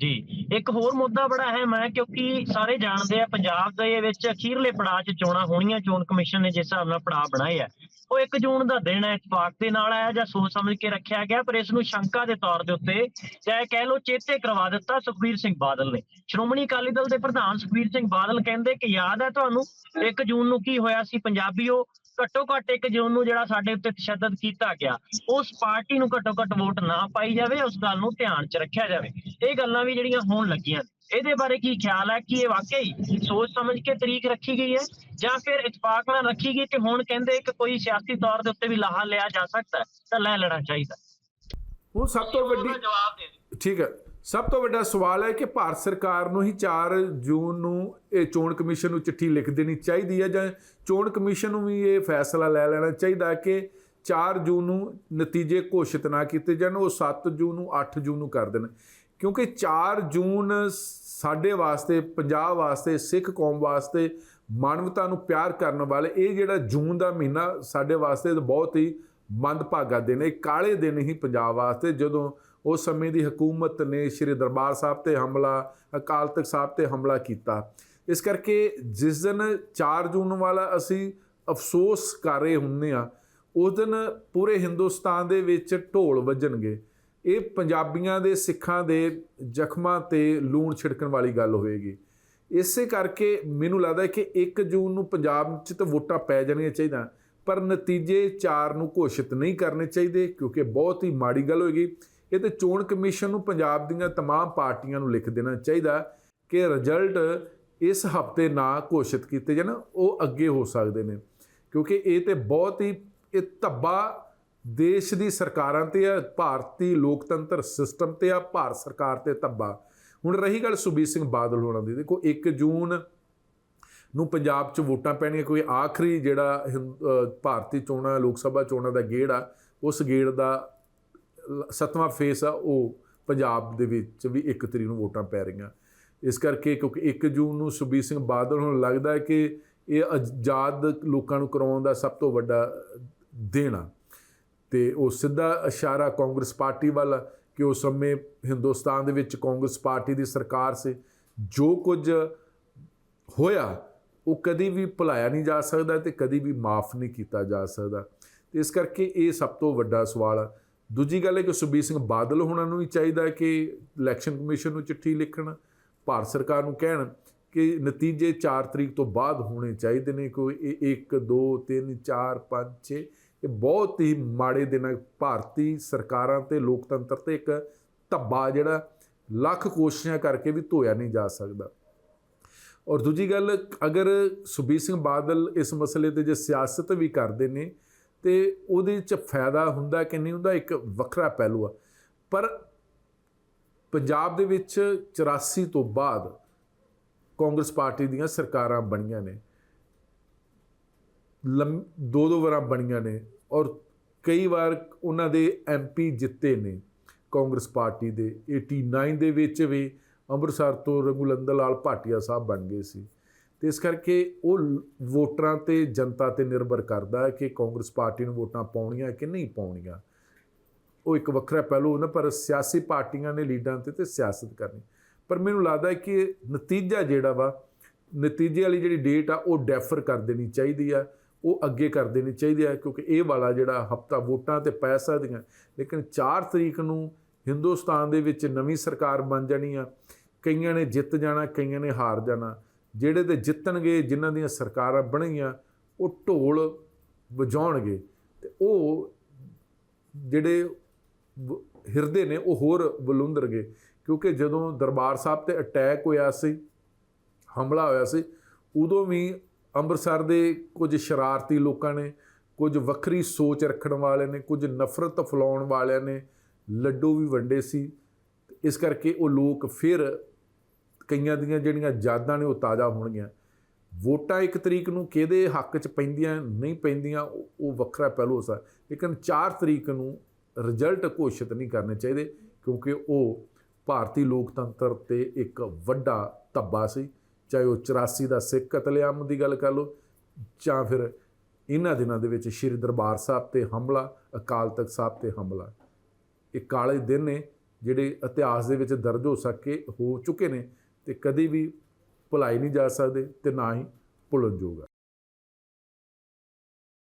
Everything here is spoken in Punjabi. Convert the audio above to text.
ਜੀ। ਇੱਕ ਹੋਰ ਮੁੱਦਾ ਬੜਾ ਅਹਿਮ ਹੈ ਕਿਉਂਕਿ ਸਾਰੇ ਜਾਣਦੇ ਆ ਪੰਜਾਬ ਦੇ ਵਿੱਚ ਅਖੀਰਲੇ ਪੜਾਅ 'ਚ ਚੋਣਾਂ ਹੋਣੀਆਂ, ਚੋਣ ਕਮਿਸ਼ਨ ਨੇ ਜਿਸ ਹਿਸਾਬ ਨਾਲ ਪੜਾਅ ਬਣਾਏ ਆ, ਉਹ 1 ਜੂਨ ਦਾ ਦਿਨ ਹੈ ਇਤਫਾਕ ਦੇ ਨਾਲ ਆਇਆ ਜਾਂ ਸੋਚ ਸਮਝ ਕੇ ਰੱਖਿਆ ਗਿਆ, ਪਰ ਇਸ ਨੂੰ ਸ਼ੰਕਾ ਦੇ ਤੌਰ ਦੇ ਉੱਤੇ ਚਾਹੇ ਕਹਿ ਲਓ ਚੇਤੇ ਕਰਵਾ ਦਿੱਤਾ ਸੁਖਬੀਰ ਸਿੰਘ ਬਾਦਲ ਨੇ। ਸ਼੍ਰੋਮਣੀ ਅਕਾਲੀ ਦਲ ਦੇ ਪ੍ਰਧਾਨ ਸੁਖਬੀਰ ਸਿੰਘ ਬਾਦਲ ਕਹਿੰਦੇ ਕਿ ਯਾਦ ਹੈ ਤੁਹਾਨੂੰ 1 ਜੂਨ ਨੂੰ ਕੀ ਹੋਇਆ ਸੀ ਪੰਜਾਬੀਓ? ਘੱਟੋ ਘੱਟ 1 ਜੂਨ ਨੂੰ ਜਿਹੜਾ ਸਾਡੇ ਉੱਤੇ ਤਸ਼ੱਦਦ ਕੀਤਾ ਗਿਆ ਉਸ ਪਾਰਟੀ ਨੂੰ ਘੱਟੋ ਘੱਟ ਵੋਟ ਨਾ ਪਾਈ ਜਾਵੇ ਉਸ ਗੱਲ ਨੂੰ ਧਿਆਨ 'ਚ ਰੱਖਿਆ ਜਾਵੇ। ਇਹ ਗੱਲਾਂ ਵੀ ਜਿਹੜੀਆਂ ਹੋਣ ਲੱਗੀਆਂ। ਇਹਦੇ ਬਾਰੇ ਕੀ ਖਿਆਲ ਹੈ ਕਿ ਇਹ ਵਾਕਈ ਸੋਚ ਸਮਝ ਕੇ ਤਰੀਕ ਰੱਖੀ ਗਈ ਹੈ? ਜਾਂ ਫਿਰ ਇਤਫਾਕ ਨਾਲ ਰੱਖੀ ਗਈ ਤੇ ਹੁਣ ਕਹਿੰਦੇ ਕਿ ਕੋਈ ਸਿਆਸੀ ਤੌਰ ਦੇ ਉੱਤੇ ਵੀ ਲਾਹਾ ਲਿਆ ਜਾ ਸਕਦਾ ਤਾਂ ਲੈ ਲੈਣਾ ਚਾਹੀਦਾ। ਹੁਣ ਸਭ ਤੋਂ ਵੱਡੀ ਜਵਾਬ ਦੇ ਠੀਕ ਹੈ। ਸਭ ਤੋਂ ਵੱਡਾ ਸਵਾਲ ਹੈ ਕਿ ਭਾਰਤ ਸਰਕਾਰ ਨੂੰ ਹੀ 4 ਜੂਨ ਨੂੰ ਇਹ ਚੋਣ ਕਮਿਸ਼ਨ ਨੂੰ ਚਿੱਠੀ ਲਿਖ ਦੇਣੀ ਚਾਹੀਦੀ ਹੈ ਜਾਂ ਚੋਣ ਕਮਿਸ਼ਨ ਨੂੰ ਵੀ ਇਹ ਫੈਸਲਾ ਲੈ ਲੈਣਾ ਚਾਹੀਦਾ ਕਿ 4 ਜੂਨ ਨੂੰ ਨਤੀਜੇ ਘੋਸ਼ਿਤ ਨਾ ਕੀਤੇ ਜਾਣ, ਉਹ 7 ਜੂਨ ਨੂੰ 8 ਜੂਨ ਨੂੰ ਕਰ ਦੇਣ। ਕਿਉਂਕਿ 4 ਜੂਨ ਸਾਡੇ ਵਾਸਤੇ, ਪੰਜਾਬ ਵਾਸਤੇ, ਸਿੱਖ ਕੌਮ ਵਾਸਤੇ ਮਾਨਵਤਾ ਨੂੰ ਪਿਆਰ ਕਰਨ ਵਾਲੇ, ਇਹ ਜਿਹੜਾ ਜੂਨ ਦਾ ਮਹੀਨਾ ਸਾਡੇ ਵਾਸਤੇ ਬਹੁਤ ਹੀ ਮੰਦਭਾਗਾ ਦਿਨ ਹੈ। ਇਹ ਕਾਲੇ ਦਿਨ ਹੀ ਪੰਜਾਬ ਵਾਸਤੇ ਜਦੋਂ ਉਸ ਸਮੇਂ ਦੀ ਹਕੂਮਤ ਨੇ ਸ੍ਰੀ ਦਰਬਾਰ ਸਾਹਿਬ ਤੇ ਹਮਲਾ, ਅਕਾਲ ਤਖਤ ਸਾਹਿਬ ਤੇ ਹਮਲਾ ਕੀਤਾ। ਇਸ ਕਰਕੇ ਜਿਸ ਦਿਨ 4 ਜੂਨ ਵਾਲਾ ਅਸੀਂ ਅਫਸੋਸ ਕਰ ਰਹੇ ਹੁੰਨੇ ਆ ਉਸ ਦਿਨ ਪੂਰੇ ਹਿੰਦੁਸਤਾਨ ਦੇ ਵਿੱਚ ਢੋਲ ਵੱਜਣਗੇ। ਇਹ ਪੰਜਾਬੀਆਂ ਦੇ ਸਿੱਖਾਂ ਦੇ ਜ਼ਖਮਾਂ ਤੇ ਲੂਣ ਛਿੜਕਣ ਵਾਲੀ ਗੱਲ ਹੋਏਗੀ ਇਸੇ ਕਰਕੇ ਮੈਨੂੰ ਲੱਗਦਾ ਕਿ 1 ਜੂਨ ਨੂੰ ਪੰਜਾਬ 'ਚ ਤਾਂ ਵੋਟਾਂ ਪੈ ਜਾਣੀਆਂ ਚਾਹੀਦਾ ਪਰ ਨਤੀਜੇ 4 ਨੂੰ ਘੋਸ਼ਿਤ ਨਹੀਂ ਕਰਨੇ ਚਾਹੀਦੇ, ਕਿਉਂਕਿ ਬਹੁਤ ਹੀ ਮਾੜੀ ਗੱਲ ਹੋਏਗੀ। ਇਹ ਤੇ ਚੋਣ ਕਮਿਸ਼ਨ ਨੂੰ ਪੰਜਾਬ ਦੀਆਂ तमाम ਪਾਰਟੀਆਂ ਨੂੰ ਲਿਖ ਦੇਣਾ ਚਾਹੀਦਾ ਕਿ ਰਿਜ਼ਲਟ ਇਸ ਹਫਤੇ ਨਾ ਘੋਸ਼ਿਤ ਕੀਤੇ ਜਾਣ ਉਹ ਅੱਗੇ ਹੋ ਸਕਦੇ ਨੇ ਕਿਉਂਕਿ ਇਹ ਤੇ ਬਹੁਤ ਹੀ ਇਹ ਧੱਬਾ ਦੇਸ਼ ਦੀ ਸਰਕਾਰਾਂ ਤੇ ਆ ਭਾਰਤੀ ਲੋਕਤੰਤਰ ਸਿਸਟਮ ਤੇ ਆ ਭਾਰਤ ਸਰਕਾਰ ਤੇ ਧੱਬਾ ਹੁਣ ਰਹੀ ਗੱਲ ਸੁਬੀਰ ਸਿੰਘ ਬਾਦਲ ਹੋਣਾ ਦੀ ਦੇਖੋ 1 ਜੂਨ ਨੂੰ ਪੰਜਾਬ 'ਚ ਵੋਟਾਂ ਪੈਣੀਆਂ ਕੋਈ ਆਖਰੀ ਜਿਹੜਾ ਹਿੰਦ- ਅਹ ਭਾਰਤੀ ਚੋਣਾਂ ਲੋਕ ਸਭਾ ਚੋਣਾਂ ਦਾ ਗੇੜ ਆ ਉਸ ਗੇੜ ਦਾ ਲ- ਸੱਤਵਾਂ ਫੇਸ ਆ ਉਹ ਪੰਜਾਬ ਦੇ ਵਿੱਚ ਵੀ 1 ਤਰੀਕ ਨੂੰ ਵੋਟਾਂ ਪੈ ਰਹੀਆਂ। ਇਸ ਕਰਕੇ ਕਿਉਂਕਿ 1 ਜੂਨ ਨੂੰ ਸੁਬੀਰ ਸਿੰਘ ਬਾਦਲ ਨੂੰ ਲੱਗਦਾ ਹੈ ਕਿ ਇਹ ਆਜ਼ਾਦ ਲੋਕਾਂ ਨੂੰ ਕਰਾਉਣ ਦਾ ਸਭ ਤੋਂ ਵੱਡਾ ਦਿਨ ਆ। ਤੇ ਉਹ ਸਿੱਧਾ ਇਸ਼ਾਰਾ ਕਾਂਗਰਸ ਪਾਰਟੀ ਵੱਲ ਕਿ ਉਸ ਸਮੇਂ ਹਿੰਦੁਸਤਾਨ ਦੇ ਵਿੱਚ ਕਾਂਗਰਸ ਪਾਰਟੀ ਦੀ ਸਰਕਾਰ ਸੀ। ਜੋ ਕੁਝ ਹੋਇਆ, ਉਹ ਕਦੀ ਵੀ ਭੁਲਾਇਆ ਨਹੀਂ ਜਾ ਸਕਦਾ ਤੇ ਕਦੀ ਵੀ ਮਾਫ ਨਹੀਂ ਕੀਤਾ ਜਾ ਸਕਦਾ। ਤੇ ਇਸ ਕਰਕੇ ਇਹ ਸਭ ਤੋਂ ਵੱਡਾ ਸਵਾਲ ਦੂਜੀ ਗੱਲ ਹੈ ਕਿ ਸੁਬੀਰ ਸਿੰਘ ਬਾਦਲ ਹੋਣਾ ਨੂੰ ਵੀ ਚਾਹੀਦਾ ਕਿ ਇਲੈਕਸ਼ਨ ਕਮਿਸ਼ਨ ਨੂੰ ਚਿੱਠੀ ਲਿਖਣ, ਭਾਰਤ ਸਰਕਾਰ ਨੂੰ ਕਹਿਣ ਕਿ ਨਤੀਜੇ 4 ਤਰੀਕ ਤੋਂ ਬਾਅਦ ਹੋਣੇ ਚਾਹੀਦੇ ਨੇ, ਕੋਈ 1 2 3 4 5 6 ਇਹ ਬਹੁਤ ਹੀ ਮਾੜੇ ਦਿਨ ਭਾਰਤੀ ਸਰਕਾਰਾਂ ਤੇ ਲੋਕਤੰਤਰ ਤੇ ਇੱਕ ਧੱਬਾ ਜਿਹੜਾ ਲੱਖ ਕੋਸ਼ਿਸ਼ਾਂ ਕਰਕੇ ਵੀ ਧੋਇਆ ਨਹੀਂ ਜਾ ਸਕਦਾ। ਔਰ ਦੂਜੀ ਗੱਲ, ਅਗਰ ਸੁਬੀਰ ਸਿੰਘ ਬਾਦਲ ਇਸ ਮਸਲੇ ਤੇ ਜੇ ਸਿਆਸਤ ਵੀ ਕਰਦੇ ਨੇ ਤੇ ਉਹਦੇ ਚ ਫਾਇਦਾ ਹੁੰਦਾ ਕਿ ਨਹੀਂ ਹੁੰਦਾ, ਇੱਕ ਵੱਖਰਾ ਪਹਿਲੂ ਆ। ਪਰ ਪੰਜਾਬ ਦੇ ਵਿੱਚ 84 ਤੋਂ ਬਾਅਦ ਕਾਂਗਰਸ ਪਾਰਟੀ ਦੀਆਂ ਸਰਕਾਰਾਂ ਬਣੀਆਂ ਨੇ। ਲੰਮ, ਦੋ ਦੋ ਵਾਰਾਂ ਬਣੀਆਂ ਨੇ ਔਰ ਕਈ ਵਾਰ ਉਹਨਾਂ ਦੇ ਐਮਪੀ ਜਿੱਤੇ ਨੇ ਕਾਂਗਰਸ ਪਾਰਟੀ ਦੇ। 89 ਦੇ ਵਿੱਚ ਵੀ ਅੰਮ੍ਰਿਤਸਰ ਤੋਂ ਰਘੁਲੰਦਰ ਲਾਲ ਭਾਟੀਆ ਸਾਹਿਬ ਬਣ ਗਏ ਸੀ। ਤੇ ਇਸ ਕਰਕੇ ਉਹ ਵੋਟਰਾਂ ਤੇ ਜਨਤਾ ਤੇ ਨਿਰਭਰ ਕਰਦਾ ਹੈ ਕਿ ਕਾਂਗਰਸ ਪਾਰਟੀ ਨੂੰ ਵੋਟਾਂ ਪਾਉਣੀਆਂ ਕਿ ਨਹੀਂ ਪਾਉਣੀਆਂ। ਉਹ ਇੱਕ ਵੱਖਰਾ ਪਹਿਲੂ ਹੁੰਦਾ, ਪਰ ਸਿਆਸੀ ਪਾਰਟੀਆਂ ਨੇ ਲੀਡਰਾਂ ਤੇ ਤੇ ਸਿਆਸਤ ਕਰਨੀ। ਪਰ ਮੈਨੂੰ ਲੱਗਦਾ ਹੈ ਕਿ ਨਤੀਜਾ ਜਿਹੜਾ ਵਾ, ਨਤੀਜੇ ਵਾਲੀ ਜਿਹੜੀ ਡੇਟ ਆ, ਉਹ ਡੈਫਰ ਕਰ ਦੇਣੀ ਚਾਹੀਦੀ ਆ। ਉਹ ਅੱਗੇ ਕਰ ਦੇਣੀ ਚਾਹੀਦੀ ਆ, ਕਿਉਂਕਿ ਇਹ ਵਾਲਾ ਜਿਹੜਾ ਹਫਤਾ ਵੋਟਾਂ ਤੇ ਪੈ ਸਕਦੀਆਂ। ਲੇਕਿਨ 4 ਤਰੀਕ ਨੂੰ ਹਿੰਦੁਸਤਾਨ ਦੇ ਵਿੱਚ ਨਵੀਂ ਸਰਕਾਰ ਬਣ ਜਾਣੀ ਆ। ਕਈਆਂ ਨੇ ਜਿੱਤ ਜਾਣਾ, ਕਈਆਂ ਨੇ ਹਾਰ ਜਾਣਾ। ਜਿਹੜੇ ਤੇ ਜਿੱਤਣਗੇ, ਜਿਨ੍ਹਾਂ ਦੀਆਂ ਸਰਕਾਰਾਂ ਬਣੀਆਂ, ਉਹ ਢੋਲ ਵਜਾਉਣਗੇ ਤੇ ਉਹ ਜਿਹੜੇ ਹਿਰਦੇ ਨੇ, ਉਹ ਹੋਰ ਬਲੁੰਦਰਗੇ ਕਿਉਂਕਿ ਜਦੋਂ ਦਰਬਾਰ ਸਾਹਿਬ ਤੇ ਅਟੈਕ ਹੋਇਆ ਸੀ, ਹਮਲਾ ਹੋਇਆ ਸੀ, ਉਦੋਂ ਵੀ ਅੰਮ੍ਰਿਤਸਰ ਦੇ ਕੁਝ ਸ਼ਰਾਰਤੀ ਲੋਕਾਂ ਨੇ, ਕੁਝ ਵੱਖਰੀ ਸੋਚ ਰੱਖਣ ਵਾਲੇ ਨੇ, ਕੁਝ ਨਫ਼ਰਤ ਫੈਲਾਉਣ ਵਾਲਿਆਂ ਨੇ ਲੱਡੂ ਵੀ ਵੰਡੇ ਸੀ। ਇਸ ਕਰਕੇ ਉਹ ਲੋਕ ਫਿਰ ਕਈਆਂ ਦੀਆਂ ਜਿਹੜੀਆਂ ਯਾਦਾਂ ਨੇ ਉਹ ਤਾਜ਼ਾ ਹੋਣਗੀਆਂ। ਵੋਟਾਂ ਇੱਕ ਤਰੀਕ ਨੂੰ ਕਿਹਦੇ ਹੱਕ 'ਚ ਪੈਂਦੀਆਂ, ਨਹੀਂ ਪੈਂਦੀਆਂ, ਉਹ ਵੱਖਰਾ ਪਹਿਲੂ ਹੋ ਸਕਦਾ। ਲੇਕਿਨ 4 ਤਰੀਕ ਨੂੰ ਰਿਜ਼ਲਟ ਘੋਸ਼ਿਤ ਨਹੀਂ ਕਰਨੇ ਚਾਹੀਦੇ, ਕਿਉਂਕਿ ਉਹ ਭਾਰਤੀ ਲੋਕਤੰਤਰ ਤੇ ਇੱਕ ਵੱਡਾ ਧੱਬਾ ਸੀ। ਚਾਹੇ ਉਹ 84 ਦਾ ਸਿੱਖ ਕਤਲੇਆਮ ਦੀ ਗੱਲ ਕਰ ਲਓ, ਜਾਂ ਫਿਰ ਇਹਨਾਂ ਦਿਨਾਂ ਦੇ ਵਿੱਚ ਸ਼੍ਰੀ ਦਰਬਾਰ ਸਾਹਿਬ ਤੇ ਹਮਲਾ, ਅਕਾਲ ਤਖਤ ਸਾਹਿਬ ਤੇ ਹਮਲਾ। ਇਹ ਕਾਲੇ ਦਿਨ ਨੇ, ਜਿਹੜੇ ਇਤਿਹਾਸ ਦੇ ਵਿੱਚ ਦਰਜ ਹੋ ਸਕੇ, ਹੋ ਚੁੱਕੇ ਨੇ। ਤੇ ਕਦੇ ਵੀ ਭੁਲਾਏ ਨਹੀਂ ਜਾ ਸਕਦੇ ਤੇ ਨਾ ਹੀ ਭੁੱਲਣਯੋਗ ਆ।